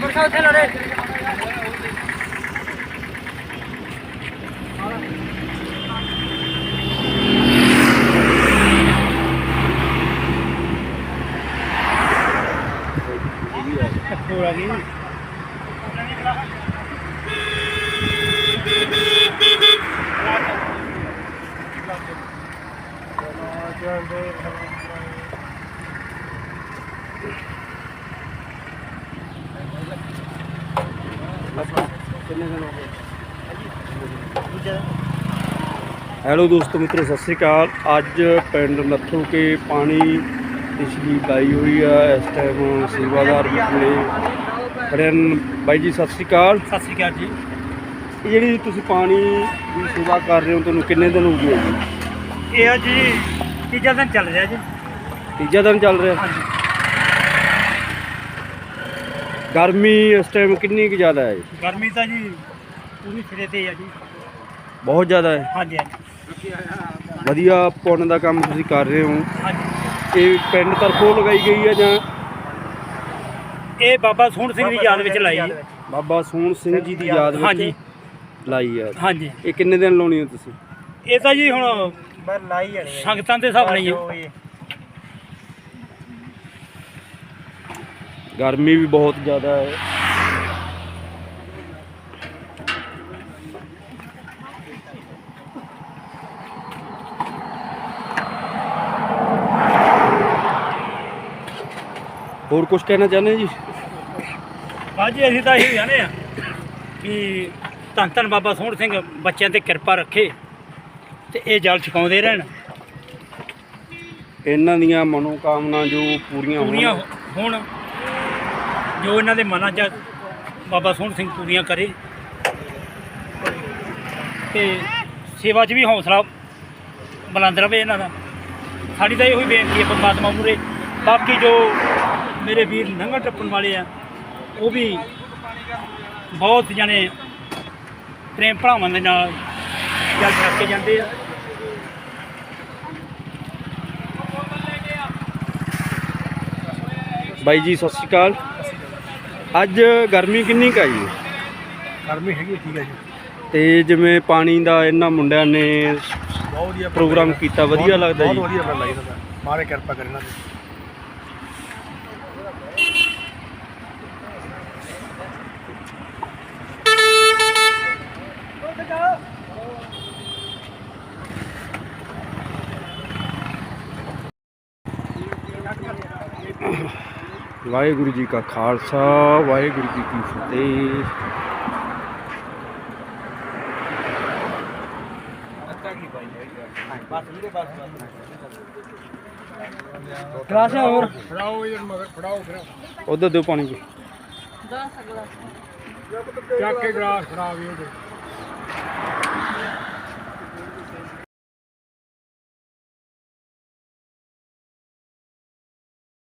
Vamos a hacerlo, ਹੋ ਆ ਗਈ ਹੈਲੋ ਦੋਸਤੋ ਮਿੱਤਰੋ ਸਤਿ ਸ੍ਰੀ ਅਕਾਲ ਅੱਜ ਪਿੰਡ ਨੱਥੂ ਕੇ ਪਾਣੀ ਪਿਛਲੀ ਲਾਈ ਹੋਈ ਆ ਇਸ ਟਾਈਮ ਸੇਵਾਦਾਰ ਨੇ ਖੜੇ ਬਾਈ ਜੀ ਸਤਿ ਸ੍ਰੀ ਅਕਾਲ। ਸਤਿ ਸ੍ਰੀ ਅਕਾਲ ਜੀ। ਇਹ ਜਿਹੜੀ ਤੁਸੀਂ ਪਾਣੀ ਦੀ ਸੇਵਾ ਕਰ ਰਹੇ ਹੋ ਤੁਹਾਨੂੰ ਕਿੰਨੇ ਦਿਨ ਹੋ ਗਏ ਜੀ? ਇਹ ਆ ਜੀ ਤੀਜਾ ਦਿਨ ਚੱਲ ਰਿਹਾ ਜੀ। ਤੀਜਾ ਦਿਨ ਚੱਲ ਰਿਹਾ। ਹਾਂਜੀ। ਗਰਮੀ ਇਸ ਟਾਈਮ ਕਿੰਨੀ ਕੁ ਜ਼ਿਆਦਾ ਹੈ? ਜੀ ਗਰਮੀ ਤਾਂ ਜੀ ਪੂਰੀ ਸਿਰੇ ਤੇ ਆ ਜੀ। ਬਹੁਤ ਜ਼ਿਆਦਾ ਹੈ। ਹਾਂਜੀ ਹਾਂਜੀ। ਵਧੀਆ ਪੁੰਨ ਦਾ ਕੰਮ ਤੁਸੀਂ ਕਰ ਰਹੇ ਹੋ। ਹਾਂਜੀ। ਇਹ ਪਿੰਡ ਤਰਫੋਂ ਲਗਾਈ ਗਈ ਹੈ ਜਾਂ ਇਹ ਬਾਬਾ ਸੋਹਣ ਸਿੰਘ ਦੀ ਯਾਦ ਵਿੱਚ ਲਾਈ। ਜੀ ਬਾਬਾ ਸੋਹਣ ਸਿੰਘ ਜੀ ਦੀ ਯਾਦ ਵਿੱਚ ਹਾਂਜੀ। ਲਾਈ ਹੈ ਹਾਂਜੀ। ਇਹ ਕਿੰਨੇ ਦਿਨ ਲਾਉਣੀ ਹੈ ਤੁਸੀਂ? ਇਹ ਤਾਂ ਜੀ ਹੁਣ ਬਸ ਲਾਈ ਜਾਣੀ ਹੈ ਸੰਗਤਾਂ ਦੇ ਹਿਸਾਬ ਨਾਲ ਹੀ ਗਰਮੀ ਵੀ ਬਹੁਤ ਜ਼ਿਆਦਾ ਹੈ। ਹੋਰ ਕੁਝ ਕਹਿਣਾ ਚਾਹੁੰਦੇ ਜੀ? ਬਾਜੀ ਅਸੀਂ ਤਾਂ ਇਹੀ ਜਾਣੇ ਆ ਕਿ ਧੰਨ ਧੰਨ ਬਾਬਾ ਸੋਹਣ ਸਿੰਘ ਬੱਚਿਆਂ ਤੇ ਕਿਰਪਾ ਰੱਖੇ ਤੇ ਇਹ ਜਲ ਛਕਾਉਂਦੇ ਰਹਿਣ। ਇਹਨਾਂ ਦੀਆਂ ਮਨੋਕਾਮਨਾ ਜੋ ਪੂਰੀਆਂ ਪੂਰੀਆਂ ਹੋਣ ਹੁਣ ਜੋ ਇਹਨਾਂ ਦੇ ਮਨਾਂ 'ਚ ਆ, ਬਾਬਾ ਸੋਹਣ ਸਿੰਘ ਪੂਰੀਆਂ ਕਰੇ। ਤੇ ਸੇਵਾ 'ਚ ਵੀ ਹੌਸਲਾ ਬੁਲੰਦ ਰਵੇ ਇਹਨਾਂ ਦਾ। ਸਾਡੀ ਤਾਂ ਇਹੋ ਹੀ ਬੇਨਤੀ ਹੈ ਪਰਮਾਤਮਾ ਮੂਰੇ ਬਾਕੀ ਜੋ ਮੇਰੇ ਵੀਰ ਲੰਘਣ ਟੱਪਣ ਵਾਲੇ ਆ ਉਹ ਵੀ ਬਹੁਤ ਜਣੇ ਪ੍ਰੇਮ ਭਰਾਵਾਂ ਦੇ ਨਾਲ ਜਲ ਛਕ ਕੇ ਜਾਂਦੇ ਆ। ਬਾਈ ਜੀ ਸਤਿ ਸ਼੍ਰੀ ਅਕਾਲ। ਅੱਜ ਗਰਮੀ ਕਿੰਨੀ ਕੁ ਆ ਜੀ? ਗਰਮੀ ਹੈਗੀ ਠੀਕ ਹੈ ਜੀ। ਤੇ ਜਿਵੇਂ ਪਾਣੀ ਦਾ ਇਹਨਾਂ ਮੁੰਡਿਆਂ ਨੇ ਬਹੁਤ ਵਧੀਆ ਪ੍ਰੋਗਰਾਮ ਕੀਤਾ ਵਧੀਆ ਲੱਗਦਾ ਜੀ। ਬਹੁਤ ਵਧੀਆ ਆਪਣਾ ਲਾਈ ਦਾ ਮਾਰੇ ਕਿਰਪਾ ਕਰੇ ਵਾਹਿਗੁਰੂ ਜੀ ਕਾ ਖਾਲਸਾ ਵਾਹਿਗੁਰੂ ਜੀ ਕੀ ਫਤਿਹ। ਕਲਾਸ ਹੋਰ? ਫੜਾਓ ਯਾਰ ਮਗਰ ਫੜਾਓ ਫਿਰ। ਉਧਰ ਦਿਓ ਪਾਣੀ ਜੀ। ਚੱਕ ਕੇ ਗਲਾਸ ਫੜਾਓ ਵੀ ਉਹਦੇ।